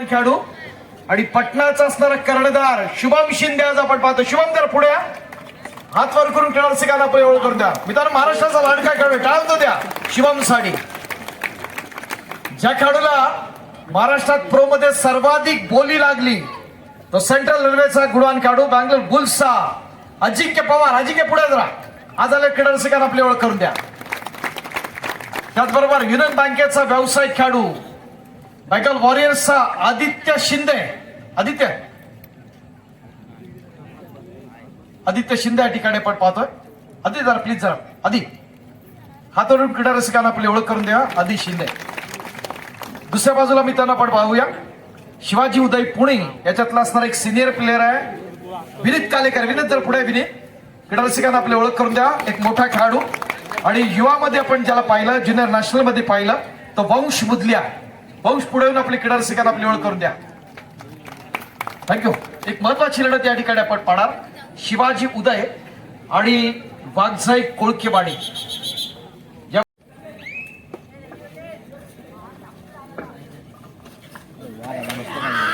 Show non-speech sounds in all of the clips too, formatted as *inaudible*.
खेळाडू आणि पटनाचा असणारा कर्णधार शुभम शिंदे आज आपण पाहतो. शुभम तर पुढे हात वर करून खेळाडू सिकांना प्रयोग करून द्या. मित्रांनो महाराष्ट्राचा लाडका खेळाडू टाळतो द्या. शिवम साडी ज्या खेळाडूला महाराष्ट्रात प्रो मध्ये सर्वाधिक बोली लागली तो सेंट्रल रेल्वेचा गुडवान खेळाडू बँगलोर बुल्सचा अजिंक्य पवार. अजिंक्य पुढे जरा. आज आले क्रीडा सिकांना आपली ओळख करून द्या. त्याचबरोबर युनियन बँकेचा व्यावसायिक खेळाडू बँकल वॉरियर्सचा आदित्य शिंदे. आदित्य. आदित्य शिंदे या ठिकाणी आपण पाहतोय. आदित्य जरा प्लीज जरा. आधी हातावरून क्रीडा रसिकांना आपली ओळख करून द्या. आदि शिंदे. दुसऱ्या बाजूला मी त्यांना आपण पाहूया. शिवाजी उदय पुणे याच्यातला असणारा एक सिनियर प्लेअर आहे. विनीत कालेकर. विनीत जर पुढे विनीत. क्रीडा रसिकांना आपली ओळख करून द्या. एक मोठा खेळाडू. आणि युवामध्ये आपण ज्याला पाहिलं ज्युनियर नॅशनलमध्ये पाहिलं तो वंश मुदलिया वंश पुढे येऊन आपली क्रीडा रसिकांना आपली ओळख करून द्या. थँक्यू एक महत्वाची लढत या ठिकाणी आपण पाहणार. शिवाजी उदय आणि वाघजाई कोळकेवाडी.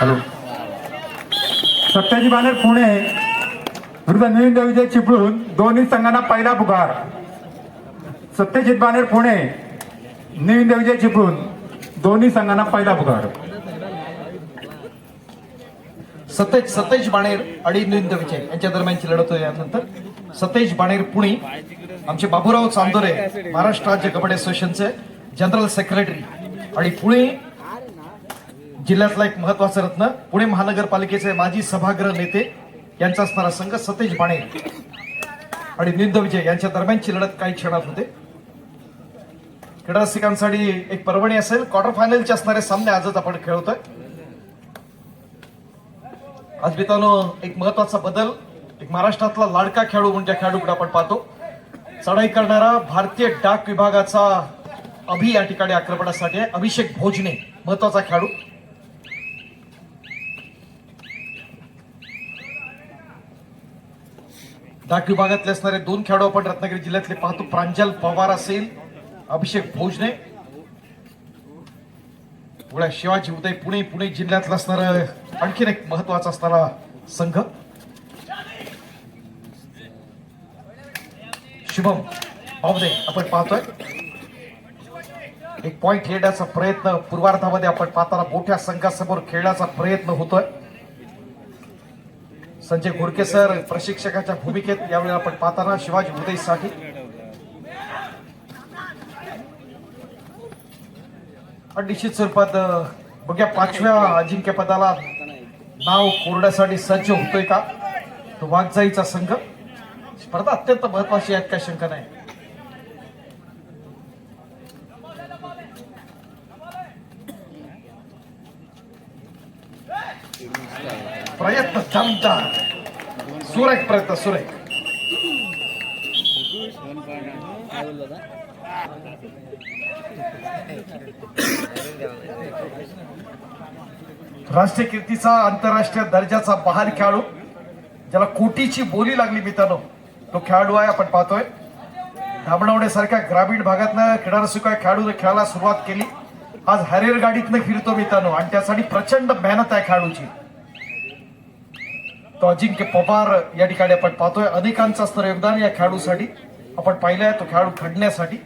हॅलो. सत्याजी बानेर पुणे विरुद्ध नवीन विजय चिपळूण दोन्ही संघांना पहिला पुकार. सत्यजित बानेर पुणे नवीन विजय चिपळूण. दोन्ही संघांना पहिला पुकार सतेज सतेज बाणेर आणि नरेंद्र विजय. यांच्या दरम्यानची लढत होईल यानंतर. सतेज बाणेर पुणे. आमचे बाबूराव चांदोरे महाराष्ट्र राज्य कबड्डी असोसिएशनचे जनरल सेक्रेटरी. आणि पुणे जिल्ह्यातला एक महत्वाचं रत्न पुणे महानगरपालिकेचे माजी सभागृह नेते यांचा असणारा संघ सतेज बाणेर. आणि निंद विजय यांच्या दरम्यानची लढत काही क्षणात होते. क्रीडा रसिकांसाठी एक पर्वणी असेल. क्वार्टर फायनलचे असणारे सामने आजच आपण खेळवतोय आज मित्रांनो एक महत्त्वाचा बदल एक महाराष्ट्रातला लाडका खेळाडू म्हणजे खेळाडूकडे आपण पाहतो चढाई करणारा भारतीय डाक विभागाचा अभि या ठिकाणी आक्रमणासाठी आहे. अभिषेक भोजने महत्त्वाचा खेळाडू. डाक विभागातले असणारे दोन खेळाडू आपण रत्नागिरी जिल्ह्यातले पाहतो. प्रांजल पवार असेल अभिषेक भोजने. पुढे शिवाजी उदय पुणे पुणे जिल्ह्यातला असणारा आणखीन एक महत्त्वाचा असणारा संघ. शुभम बावदे आपण पाहतोय. एक पॉइंट खेळण्याचा प्रयत्न पूर्वार्धामध्ये आपण पाहताना मोठ्या संघासमोर खेळण्याचा प्रयत्न होतोय. संजय घोडके सर प्रशिक्षकाच्या भूमिकेत यावेळी आपण पाहताना शिवाजी उदयसाठी. आणि निश्चित स्वरूपात बघ्या पाचव्या अजिंक्यपदाला नाव कोरड्यासाठी सज्ज होतोय का? तो वाघजाईचा संघ. स्पर्धा अत्यंत महत्वाची आहे काय शंका नाही. प्रयत्न दमदार सुरेख प्रयत्न सुरेख. राष्ट्रीय कीर्तीचा आंतरराष्ट्रीय दर्जाचा बहाल खेळाडू. ज्याला कोटीची बोली लागली मित्रांनो तो खेळाडू आहे आपण पाहतोय. धामणवण्यासारख्या ग्रामीण भागातनं क्रीडा रसिका खेळाडूने खेळायला सुरुवात केली. आज हरेर गाडीतनं फिरतो मित्रांनो आणि त्यासाठी प्रचंड मेहनत आहे खेळाडूची. तो अजिंक्य पवार या ठिकाणी आपण पाहतोय. अनेकांचं असणारं योगदान या खेळाडूसाठी. आपण पाहिलंय तो खेळाडू खडण्यासाठी.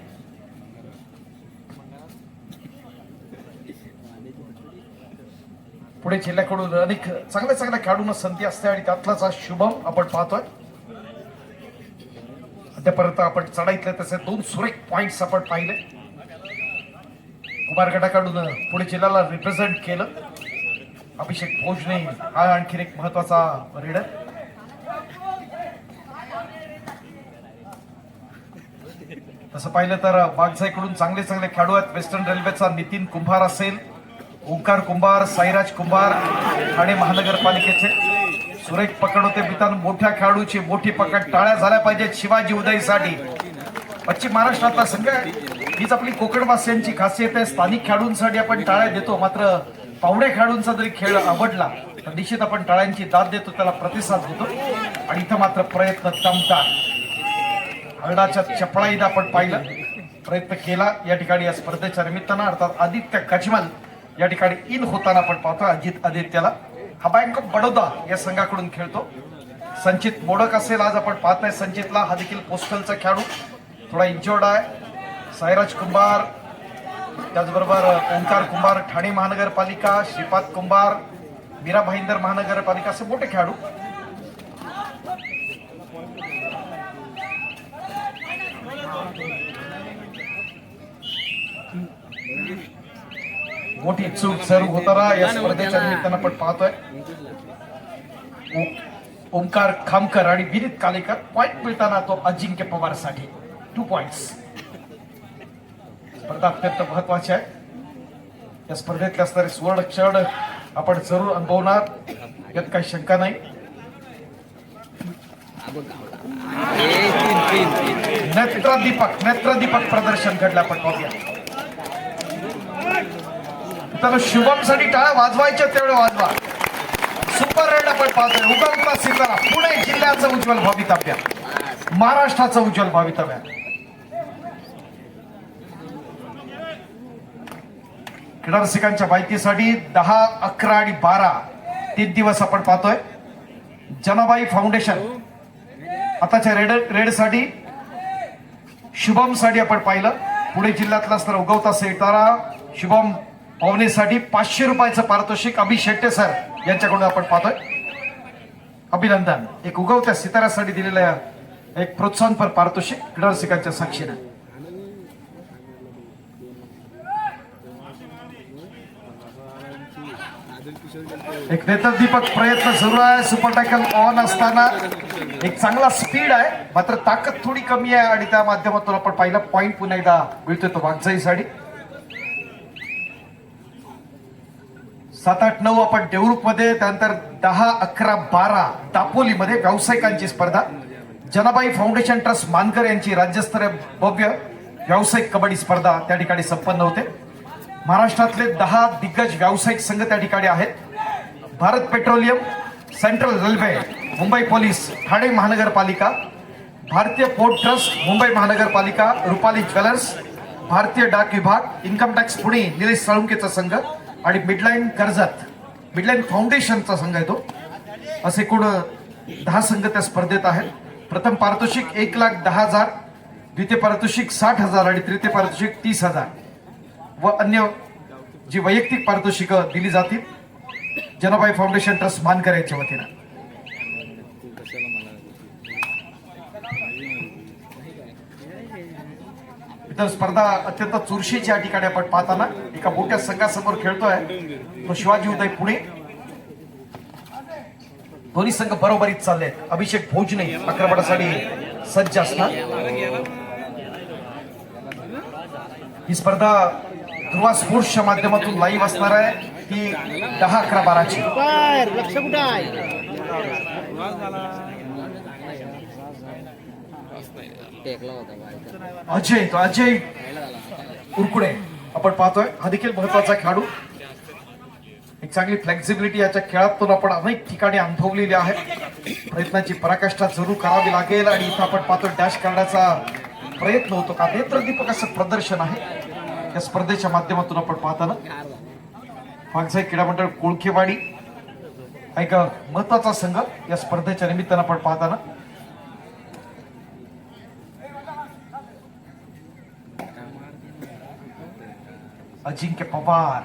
पुणे जिल्ह्याकडून अनेक चांगल्या चांगल्या खेळाडूंना संधी असते आणि त्यातलाच आज शुभम आपण पाहतोय. आतापर्यंत आपण चढाईतले तसे दोन सुरेख पॉइंट्स आपण पाहिले. कुमार गटाकडून पुणे जिल्ह्याला रिप्रेझेंट केलं. अभिषेक भोजने हा आणखीन एक महत्त्वाचा रीडर. तसं पाहिलं तर बागसाईकडून चांगले चांगले खेळाडू आहेत. वेस्टर्न रेल्वेचा नितीन कुंभार असेल. ओंकार कुंभार साईराज कुंभार ठाणे महानगरपालिकेचे सुरेख पकड होते मित्रांनो मोठ्या खेळाडूची मोठी पकड टाळ्या झाल्या पाहिजेत शिवाजी उदयसाठी. पश्चिम महाराष्ट्रातला संघ हीच आपली कोकणवासियांची खासियत आहे. स्थानिक खेळाडूंसाठी आपण टाळ्या देतो. मात्र पावडे खेळाडूंचा जरी खेळ आवडला तर निश्चित आपण टाळ्यांची दाद देतो त्याला प्रतिसाद देतो. आणि इथं मात्र प्रयत्न दमदार हरडाच्या चपळाईला आपण पाहिलं प्रयत्न केला. या ठिकाणी या स्पर्धेच्या निमित्तानं अर्थात आदित्य कचमल या ठिकाणी इन होताना आपण पाहतो अजित आदित्यला. हा बँक ऑफ बडोदा या संघाकडून खेळतो. संचित मोडक असेल आज आपण पाहत नाही संचितला. हा देखील पोस्टलचा खेळाडू. थोडा इंजोर्ड आहे. साईराज कुंभार त्याचबरोबर ओंकार कुंभार ठाणे महानगरपालिका श्रीपाद कुंभार मीरा भाईंदर महानगरपालिका असे मोठे खेळाडू. मोठी चूक सर्व होताना या स्पर्धेच्या निमित्तानं आपण पाहतोय. ओंकार खामकर आणि विनीत कालेकर पॉइंट मिळताना तो अजिंक्य पवारसाठी टू पॉइंट्स स्पर्धा अत्यंत महत्वाची आहे. या स्पर्धेतले असणारे सुवर्ण क्षण आपण जरूर अनुभवणार. यात काही शंका नाही. नेत्रदीपक नेत्रदीपक प्रदर्शन घडलं आपण पाहूया. तर शुभमसाठी टाळ्या वाजवायच्या तेवढं वाजवा. सुपर रेड आपण पाहतोय. उगवता सितारा पुणे जिल्ह्याचं उज्ज्वल भवितव्य. महाराष्ट्राचं उज्ज्वल भवितव्य. क्रीडा रसिकांच्या माहितीसाठी दहा अकरा आणि बारा तीन दिवस आपण पाहतोय. जनाबाई फाउंडेशन. आताच्या रेड रेडसाठी शुभमसाठी आपण पाहिलं. पुणे जिल्ह्यातला असणारा उगवता सेतारा शुभम पाहुणेसाठी पाचशे रुपयाचं पारितोषिक अभि शेट्टे सर यांच्याकडून आपण पाहतोय. अभिनंदन. एक उगवत्या सितारासाठी दिलेलं एक प्रोत्साहनपर पारितोषिक क्रीडारसिकांच्या साक्षीनं. एक नेत्रदीपक प्रयत्न सुरू आहे. सुपर टॅकल ऑन असताना एक चांगला स्पीड आहे. मात्र ताकद थोडी कमी आहे आणि त्या माध्यमातून आपण पाहिलं पॉईंट पुन्हा एकदा मिळतोय तो वागजाईसाठी सात आठ नऊ आपण देवरुखमध्ये त्यानंतर दहा अकरा बारा दापोलीमध्ये व्यावसायिकांची स्पर्धा. जनाबाई फाउंडेशन ट्रस्ट मानकर यांची राज्यस्तरीय भव्य व्यावसायिक कबड्डी स्पर्धा त्या ठिकाणी संपन्न होते. महाराष्ट्रातले दहा दिग्गज व्यावसायिक संघ त्या ठिकाणी आहेत. Bharat petroleum central railway Mumbai police Thane महानगरपालिका भारतीय पोर्ट ट्रस्ट मुंबई महानगरपालिका रुपाली ज्वेलर्स भारतीय डाक विभाग इन्कम टॅक्स पुणे निलेश साळुंकेचा संघ आणि मिडलाईन कर्जात मिडलाईन फाउंडेशनचा संघ आहे तो. असे एकूण दहा संघ त्या स्पर्धेत आहेत. प्रथम पारितोषिक एक लाख दहा हजार द्वितीय पारितोषिक साठ हजार आणि तृतीय पारितोषिक तीस हजार. व अन्य जी वैयक्तिक पारितोषिकं दिली जातील जनाबाई फाउंडेशन ट्रस्ट मानकर यांच्या वतीनं. तर स्पर्धा अत्यंत चुरशीची या ठिकाणी आपण पाहताना एका मोठ्या संघासमोर खेळतोय. तो शिवाजी उदय पुणे. दोन्ही संघ बरोबरीत चालले अभिषेक भोजने आक्रमणासाठी सज्ज असणार. ही स्पर्धा ध्रुवा स्पोर्ट्सच्या माध्यमातून लाईव्ह असणार आहे. ती दहा अकरा बाराची बर लक्ष कुठं आहे टेकला होता बायका अजय तो अजय. उरकुडे. आपण पाहतोय. हा देखील महत्त्वाचा खेळाडू. एक चांगली फ्लेक्झिबिलिटी याच्या खेळातून आपण अनेक ठिकाणी अनुभवलेली आहे. प्रयत्नाची पराकाष्ठा जरूर करावी लागेल आणि इथं आपण पाहतोय डॅश करण्याचा प्रयत्न होतो. का? नेत्रदीपक असं प्रदर्शन आहे. या स्पर्धेच्या माध्यमातून आपण पाहताना. फागसाई क्रीडा मंडळ कुळखेवाडी हा एक महत्त्वाचा संघ. या स्पर्धेच्या निमित्तानं आपण पाहताना. अजिंक्य पवार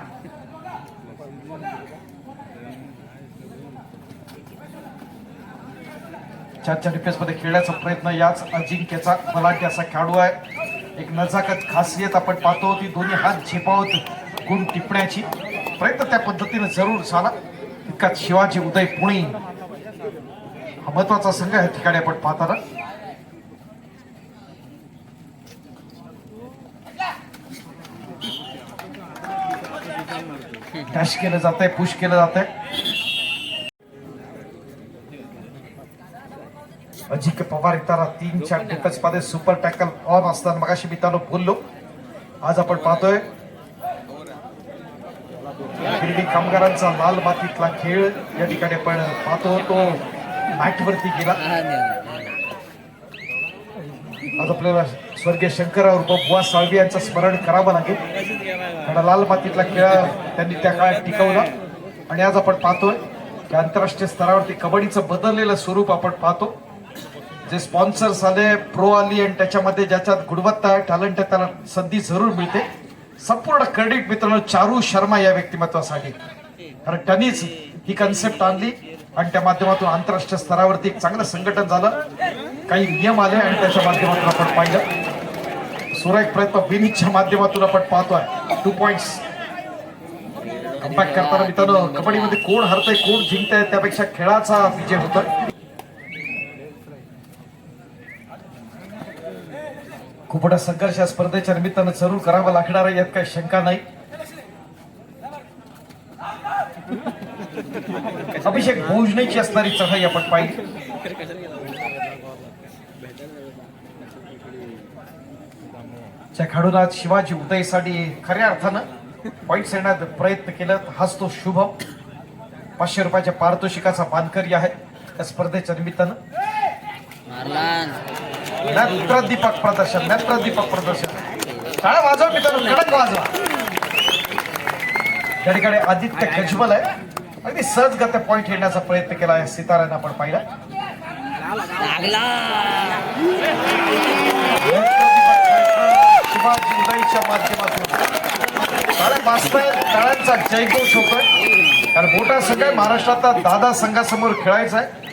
चारच्या डिफेन्समध्ये खेळण्याचा प्रयत्न याच अजिंक्यचा बलाढ्य असा खेळाडू आहे एक नजाकत खासियत आपण पाहतो ती दोन्ही हात झेपावत गुण टिपण्याची प्रयत्न त्या पद्धतीने जरूर झाला तितकाच शिवाजी उदय पुणे हा महत्त्वाचा संघ आहे या ठिकाणी आपण पाहताना डॅश केलं जात आहे पुश केलं जात आहे अजिंक्य पवार येताना तीन चार डिफेन्समध्ये सुपर टॅकल ऑन असताना मगाशी मी बोललो. आज आपण पाहतोय. गिरडी कामगारांचा लाल मातीतला खेळ या ठिकाणी आपण पाहतो तो मॅट वरती गेला. आज आपल्याला स्वर्गीय शंकरराव उर्फ बुवा साळवी यांचं स्मरण करावं लागेल. कारण लाल मातीतला खेळ त्यांनी त्या काळात टिकवलं. आणि आज आपण पाहतोय की आंतरराष्ट्रीय स्तरावरती कबड्डीचं बदललेलं स्वरूप आपण पाहतो. जे स्पॉन्सर्स आले प्रो आली आणि त्याच्यामध्ये ज्याच्यात गुणवत्ता आहे टॅलेंट आहे त्याला संधी जरूर मिळते. संपूर्ण क्रेडिट मित्रांनो चारू शर्मा या व्यक्तिमत्वासाठी. कारण त्यांनीच ही कन्सेप्ट आणली आणि त्या माध्यमातून आंतरराष्ट्रीय स्तरावरती एक चांगलं संघटन झालं. काही नियम आले आणि त्याच्या माध्यमातून आपण पाहिलं. सुरेख प्रयत्न विनीतच्या माध्यमातून आपण पाहतोय. टू पॉइंट्स कम्बॅक करताना मित्रांनो कबड्डीमध्ये कोण हरतंय कोण जिंकतंय त्यापेक्षा खेळाचा विजय होतोय. खूप मोठा संघर्ष या स्पर्धेच्या निमित्तानं जरूर करावा लागणार आहे यात काही शंका नाही. अभिषेक भोजनेची असणारी चढाई आपण पाहिली. आज शिवाजी उदयसाठी खऱ्या अर्थानं पॉईंट्स येण्यात प्रयत्न केला हाच तो शुभ. पाचशे रुपयाच्या पारितोषिकाचा मानकरी आहे. त्या स्पर्धेच्या निमित्तानं. नेत्रदीपक प्रदर्शन नेत्रदीपक प्रदर्शन. टाळा वाजवा मित्रांनो कडक वाजवा. त्या ठिकाणी आदित्य खजबल आहे. अगदी सहजगत्या पॉईंट येण्याचा प्रयत्न केला आहे सितारानं आपण पाहिला. शिवाजी उदयच्या माध्यमातून. टाळ्या वाजतायत टाळ्यांचा जयघोष होतोय. कारण मोठा संघ आहे महाराष्ट्रातला दादा संघासमोर खेळायचा आहे.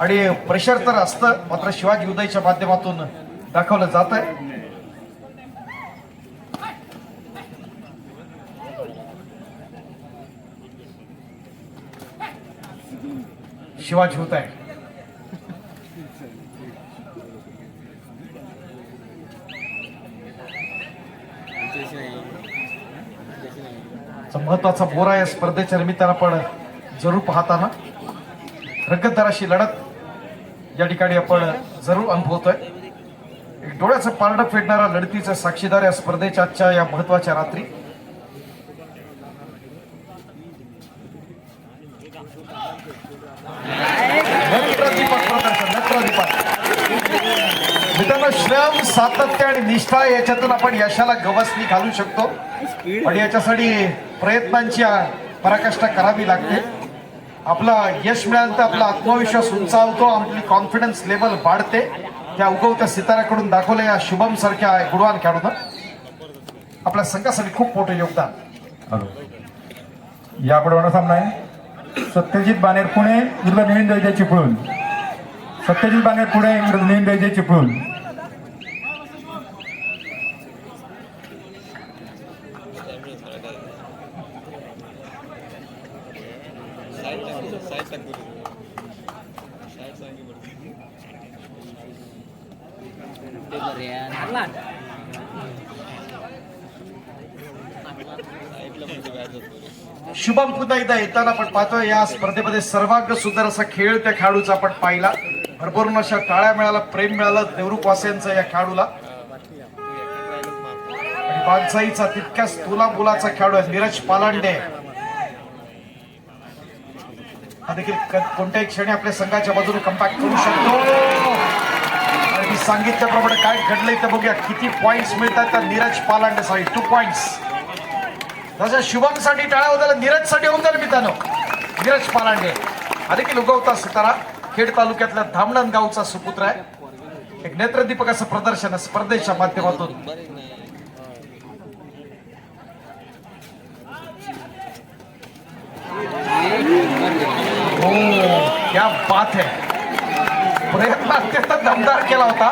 आणि प्रेशर तर असतं मात्र शिवाजी उदयच्या माध्यमातून दाखवलं जात आहे. शिवाजी होत आहे. महत्त्वाचा बोरा या स्पर्धेच्या निमित्तानं आपण जरूर पाहताना रगतदाराशी लढत या ठिकाणी आपण जरूर अनुभवतोय. एक डोळ्याचं पारडं फेडणारा लढतीचा साक्षीदार या स्पर्धेच्या आजच्या या महत्त्वाच्या रात्री नेत्रदीपक प्रदर्शन नेत्रदीपक मित्रांनो श्रम सातत्य आणि निष्ठा याच्यातून आपण यशाला गवसणी घालू शकतो. आणि याच्यासाठी प्रयत्नांची पराकाष्ठा करावी लागते. आपला यश मिळालं तर आपला आत्मविश्वास उंचावतो आपली कॉन्फिडन्स लेवल वाढते. त्या उगवत्या सिताराकडून दाखवलं या शुभम सारख्या गुणवान खेळून आपल्या संघासाठी खूप मोठं योगदान. हॅलो. या पडवणा सामना आहे. सत्यजित बानेर पुणे विरुद्ध नवीन दैजे चिपळूण सत्यजित बानेर पुणे विरुद्ध नवीन दैजे चिपळूण शुभम पुन्हा एकदा येताना आपण पाहतोय या स्पर्धेमध्ये सर्वांग सुंदर असा खेळ त्या खेळाडूचा आपण पाहिला. भरभरून अशा टाळ्या मिळाला प्रेम मिळालं देवरूप वासियांचं या खेळाडूला. आणि तितक्याच तुला मुलाचा खेळाडू आहे नीरज पालांडे. हा देखील कोणत्याही क्षणी आपल्या संघाच्या बाजूने कम्पॅक्ट करू शकतो. आणि मी सांगितल्याप्रमाणे काय घडलंय ते बघूया. किती पॉइंट्स मिळतात त्या नीरज पालांडेसाठी टू पॉइंट्स जसं शुभमसाठी टाळ्या होत्या नीरजसाठी होऊन जाईल मित्रांनो नीरज पालांडे. हा देखील उगवता सुतारा. खेड तालुक्यातल्या धामणन गावचा सुपुत्र आहे. एक नेत्रदीपक असं प्रदर्शन स्पर्धेच्या माध्यमातून. हो क्या बात है. प्रयत्न अत्यंत दमदार केला होता.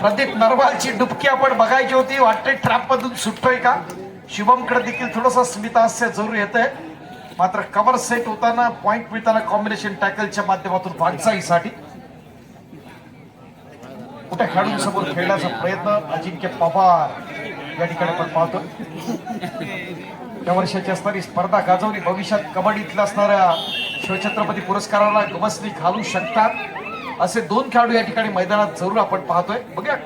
प्रदीप नरवालची डुबकी आपण बघायची होती. वाटते ट्रॅप मधून सुटतोय का? शुभमकडे देखील थोडंसं स्मिताहास्य जरूर येत आहे मात्र कव्हर सेट होताना पॉइंट मिळताना कॉम्बिनेशन टॅकलच्या माध्यमातून वाटचाईसाठी कुठे खेळाडूंसमोर खेळण्याचा प्रयत्न अजिंक्य पवार या ठिकाणी आपण पाहतो. या वर्षाची असणारी स्पर्धा गाजवली. भविष्यात कबड्डीतल्या असणाऱ्या शिवछत्रपती पुरस्काराला गमसनी घालू शकतात. असे दोन खेळाडू या ठिकाणी मैदानात जरूर आपण पाहतोय. बघूया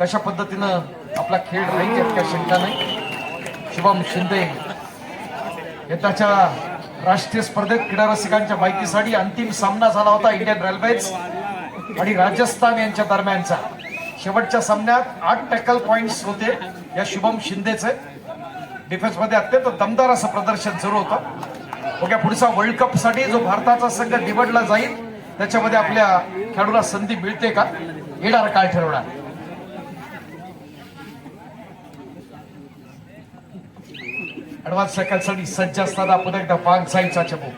कशा पद्धतीनं आपला खेळ राहील काही शंका नाही. शुभम शिंदे यंदाच्या राष्ट्रीय स्पर्धेत क्रीडा रसिकांच्या माहितीसाठी अंतिम सामना झाला होता इंडियन रेल्वेज आणि राजस्थान यांच्या दरम्यानचा. शेवटच्या सामन्यात आठ टॅकल पॉइंट्स होते या शुभम शिंदेचे. डिफेन्समध्ये अत्यंत दमदार असं प्रदर्शन सुरू होतं. ओके पुढचा वर्ल्ड कपसाठी जो भारताचा संघ निवडला जाईल त्याच्यामध्ये आपल्या खेळाडूला संधी मिळते का? येणार काय ठरवणार? ऍडव्हान्स सायकलसाठी सज्ज असताना आपण एकदा पान साईचा चमू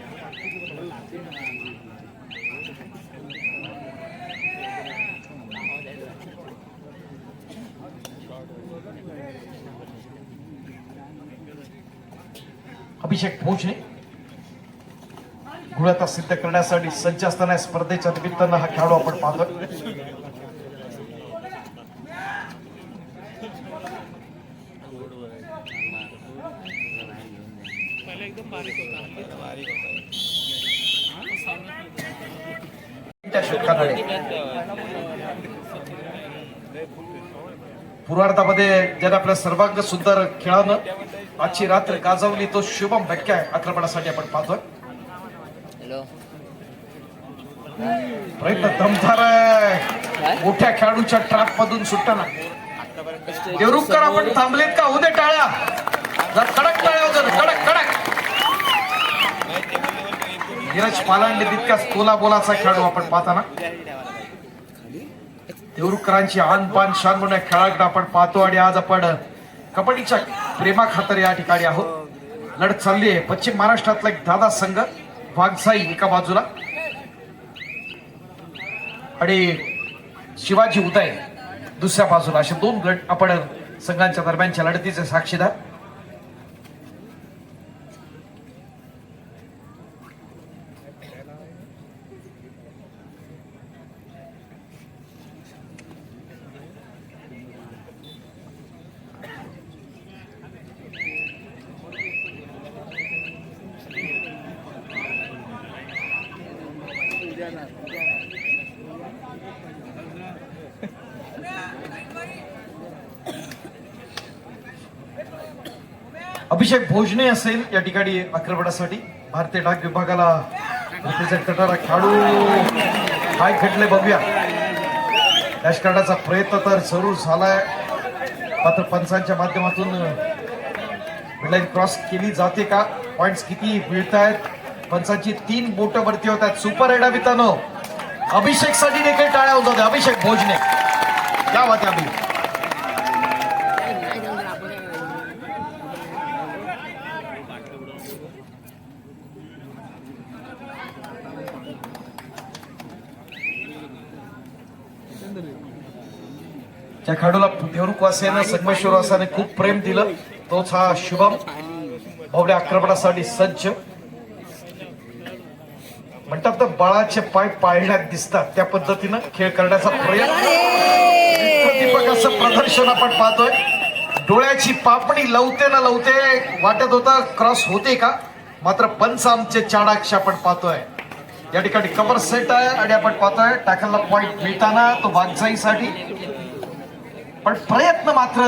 अभिषेक भोजने गुणवत्ता सिद्ध करण्यासाठी सज्ज असताना स्पर्धेच्या निमित्तानं हा खेळाडू आपण पाहतोय त्या षटकांकडे पूर्वार्धामध्ये ज्याने आपल्या सर्वांग सुंदर खेळानं आजची रात्र गाजवली तो शुभम भक्क्या आक्रमणासाठी आपण पाहतोय. प्रयत्न दमदार आहे. मोठ्या खेळाडूच्या ट्रॅप मधून सुटताना देवरुखकर आपण थांबलेत का? उद्या टाळ्या. जर कडक टाळ्या ना, कडक कडक. नीरज पालांडे तितकाच तोला बोलाचा खेळाडू आपण पाहताना. देवरुखकरांची आन पान शान म्हणून खेळाकडे आपण पाहतो आणि आज आपण कबड्डीच्या प्रेमा खातर या ठिकाणी आहोत. लढत चालली आहे. पश्चिम महाराष्ट्रातला एक दादा संघ वाघसाई एका बाजूला. आणि शिवाजी उदय दुसऱ्या बाजूला. असे दोन गट आपण संघांच्या दरम्यानच्या लढतीचे साक्षीदार. अभिषेक भोजने असेल या ठिकाणी आक्रमणासाठी भारतीय डाक विभागाला रिप्रेझेंट करणारा खेळाडू काय घडले बघूया. डॅश करण्याचा प्रयत्न तर जरूर झालाय. मात्र पंचांच्या माध्यमातून क्रॉस केली जाते का? पॉइंट्स किती मिळत आहेत पंचांची तीन बोट वरती होत आहेत सुपर एडा मित्रांनो? अभिषेकसाठी देखील टाळ्या होत होत्या अभिषेक भोजने. क्या बात आहे त्या खेळाडूला देवरुख संगमेश्वरवासाने संगमेश्वर खूप प्रेम दिलं. तोच हा शुभम. भावड्या आक्रमणासाठी सज्ज. म्हणतात तर बाळाचे पाय पाळण्यात दिसतात. त्या पद्धतीनं खेळ करण्याचा प्रयत्न. असं प्रदर्शन आपण पाहतोय. डोळ्याची पापणी लवते ना लवते वाटत होता क्रॉस होते का? मात्र पंच आमचे चाडाक्ष आपण पाहतोय. या ठिकाणी कवर सेट आहे आणि आपण पाहतोय टाकलेला पॉइंट मिळताना तो वागजाईसाठी पण प्रयत्न मात्र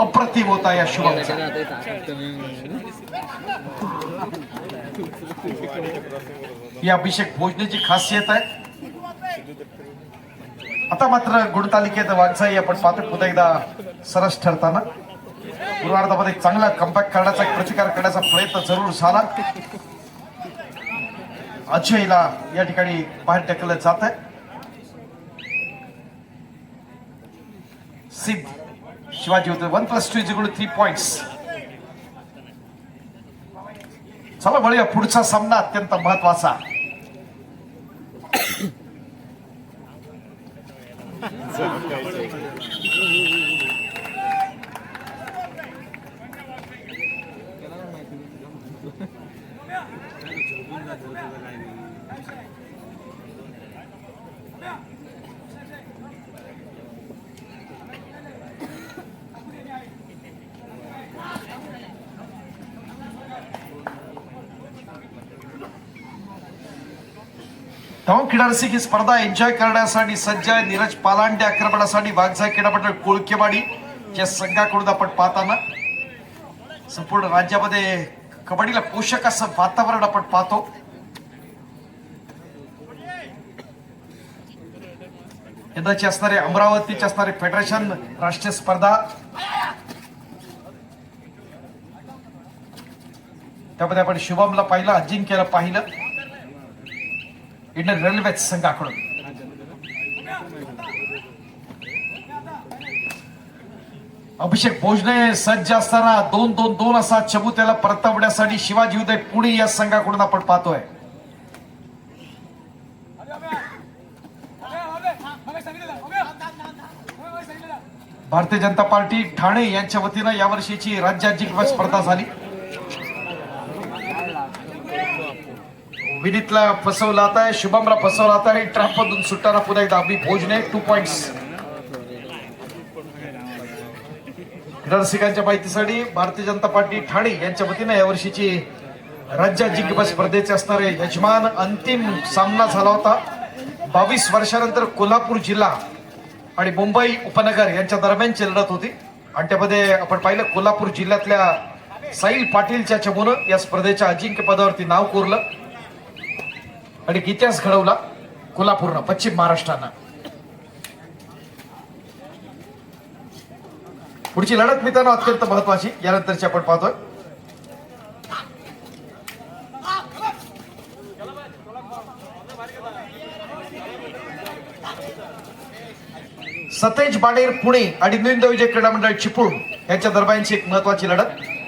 अप्रतिम होता या शुभमचा ही अभिषेक भोजनेची खासियत आहे. आता मात्र गुणतालिकेत वाटचाही आपण पाहतो. पुन्हा एकदा सरस ठरताना. पूर्वार्धामध्ये एक चांगला कमबॅक करण्याचा प्रतिकार करण्याचा प्रयत्न जरूर झाला. अजयला या ठिकाणी बाहेर ढकललं जात आहे सिद्ध. शिवाजी होते वन प्लस टू इजिकडे थ्री पॉइंट्स चला वळूया. पुढचा सामना अत्यंत महत्त्वाचा. *laughs* *laughs* तमाम खेळाडूंची ही स्पर्धा एन्जॉय करण्यासाठी सज्ज आहे नीरज पालांडे आक्रमणासाठी वाघजाय क्रीडापटल कोळकेवाडी या संघाकडून आपण पाहताना संपूर्ण राज्यामध्ये कबड्डीला पोषक असं वातावरण आपण पाहतो. यंदाची असणारे अमरावतीची असणारे फेडरेशन राष्ट्रीय स्पर्धा. त्यामध्ये आपण शुभमला पाहिलं अजिंक्यला पाहिलं. इंडियन रेल्वे संघाकडून अभिषेक भोजने सज्ज असताना दोन दोन दोन असा चबुत्याला परतवण्यासाठी शिवाजी उदय पुणे या संघाकडून आपण पाहतोय भारतीय जनता पार्टी ठाणे यांच्या वतीनं यावर्षीची राज्यात जिंकवा स्पर्धा झाली विनीतला फसवला आता आहे शुभमला फसवला आता आहे ट्रॅप मधून सुटताना पुन्हा एकदा अभि भोजने टू पॉइंट्स रसिकांच्या माहितीसाठी भारतीय जनता पार्टी ठाणे यांच्या वतीनं यावर्षीची राज्य जिंकपा स्पर्धेचे असणारे यजमान अंतिम सामना झाला होता. बावीस वर्षानंतर कोल्हापूर जिल्हा आणि मुंबई उपनगर यांच्या दरम्यानची लढत होती. आणि त्यामध्ये आपण पाहिलं कोल्हापूर जिल्ह्यातल्या साईल पाटीलच्या चमूनं या स्पर्धेच्या अजिंक्यपदावरती नाव कोरलं. आणि इतिहास घडवला कोल्हापूरनं पश्चिम महाराष्ट्रानं. पुढची लढत मित्रांनो अत्यंत महत्वाची यानंतरची आपण पाहतोय. सतेज बाडेर पुणे आणि निंद विजय क्रीडा मंडळ चिपळूण यांच्या दरम्यानची एक महत्वाची लढत.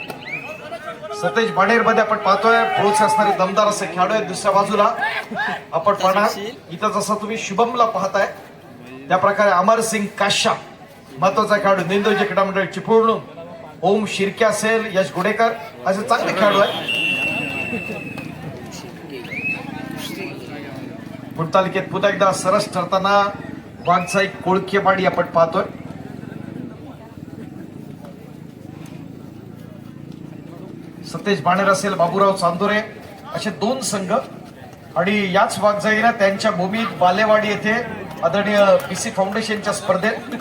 सतेज बाडेरमध्ये आपण पाहतोय. प्रोत्साह असणारे दमदार असे खेळाडू आहेत दुसऱ्या बाजूला. आपण पाहणार. इथं जसं तुम्ही शुभमला पाहताय त्या प्रकारे अमरसिंग काश्या महत्त्वाचा खेळाडू. निंदोजी क्रीडा मंडळ चिपळूण ओम शिर्के असेल यश गोडेकर. असे चांगले खेळाडू आहेत. पुणतालिकेत पुन्हा एकदा सरस ठरताना वाघसाई कोळकेवाडी आपण पाहतोय. सतेज बाणेर असेल बाबूराव चांदोरे असे दोन संघ. आणि याच वाघजाईनं त्यांच्या भूमीत बालेवाडी येथे आदरणीय पीसी फाउंडेशनच्या स्पर्धेत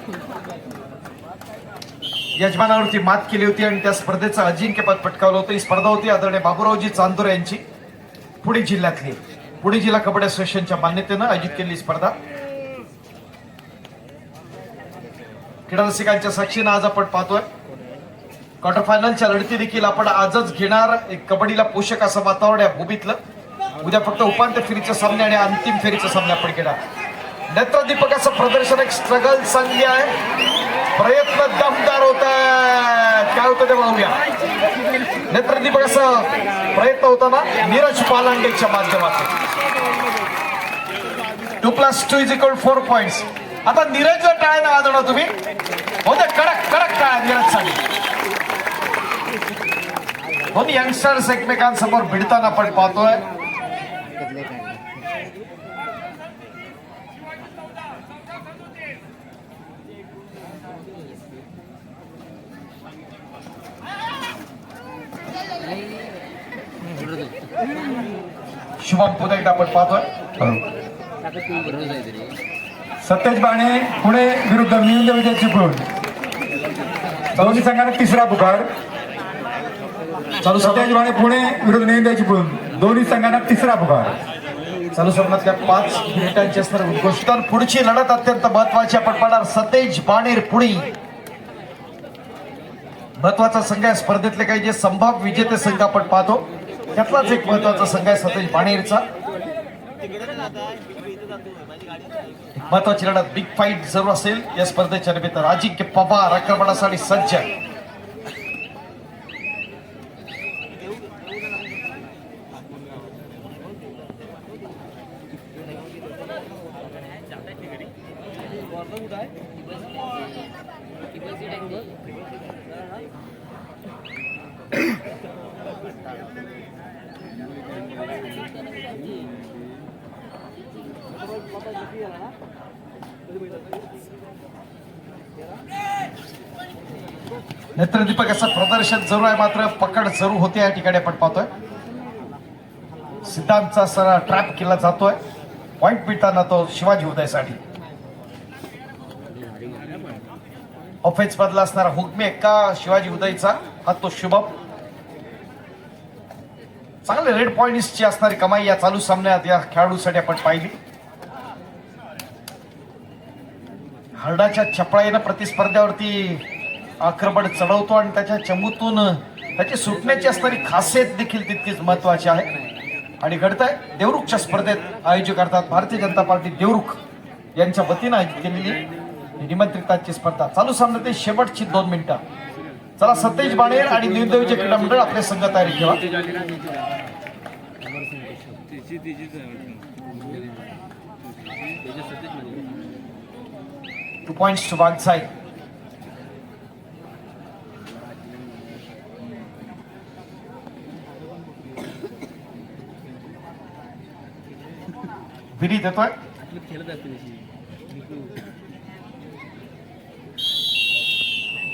यजमानावरती मात केली होती आणि त्या स्पर्धेचं अजिंक्यपद पटकावलं होतं. ही स्पर्धा होती आदरणीय बाबूरावजी चांदोरे यांची. पुणे जिल्ह्यातली. पुणे जिल्हा कबड्डी असोसिएशनच्या मान्यतेनं आयोजित केलेली स्पर्धा. क्रीडा रसिकांच्या साक्षीनं आज आपण पाहतोय. क्वार्टर फायनलच्या लढती देखील आपण आजच घेणार. एक कबड्डीला पोषक असं वातावरण आहे भूमीतलं. उद्या फक्त उपांत्य फेरीचे सामने आणि अंतिम फेरीचे सामने आपण घेणार नेत्रदीपकाचं प्रदर्शन एक स्ट्रगल चांगली आहे. प्रयत्न दमदार होत काय होतं ते पाहूया नेत्रदीपकाचा प्रयत्न होताना नीरज पालांडेच्या माध्यमातून. Two plus two is equal four point आता नीरजला टाळ्या ना वाजवणार तुम्ही होते कडक कडक टाळ्या नीरजसाठी दोन यंगस्टर्स एकमेकांसमोर भिडताना आपण पाहतोय शुभम पुन्हा एकदा आपण पाहतोय। सतेज बाणे पुणे विरुद्ध मिलिंद विजय चिपळूण। दोन्ही संघाने तिसरा पुकार। चालू सतेज बाणे पुणे विरुद्ध मिलिंद चिपळूण दोन्ही संघांना तिसरा पुकार. चालू सामन्यातल्या पाच मिनिटांची असणार तर पुढची लढत अत्यंत महत्वाची आपण पाहणार सतेज बाणेर पुणे. महत्त्वाचा संघ आहे. स्पर्धेतले काही जे संभाव्य विजेते संघ आपण पाहतो. त्यातलाच एक महत्त्वाचा संघ आहे सतेज बाणेरचा. महत्वाची लढत बिग फाईट जरूर असेल. या स्पर्धेच्या निमित्त अजिंक्य पवार आक्रमणासाठी सज्ज नेत्रदीपक असं प्रदर्शन जरूर आहे मात्र पकड जरूर होते या ठिकाणी आपण पाहतोय. सिद्धांतचा सरा ट्रॅप केला जातोय. पॉइंट मिळताना तो शिवाजी उदयसाठी. ऑफेन्स मधला असणारा हुकमे का शिवाजी उदयचा. हा तो शुभम चांगले रेड पॉइंट्सची असणारी कमाई या चालू सामन्यात या खेळाडूसाठी आपण पाहिली. हरडाच्या चपळाईनं प्रतिस्पर्ध्यावरती आक्रमण चढवतो आणि त्याच्या चमूतून त्याची सुटण्याची असणारी खासियत देखील तितकीच महत्वाची आहे. आणि घडत आहे देवरुखच्या स्पर्धेत आयोजक अर्थात भारतीय जनता पार्टी देवरुख यांच्या वतीनं आयोजित केलेली निमंत्रितांची स्पर्धा. चालू सामन्यात शेवटची दोन मिनिटं. चला सतेज बाणेर आणि निवदेवीचे क्रीडा मंडळ आपले संघ तयारी ठेवा. टू पॉइंट्स टू वागसाई विरीत येतोय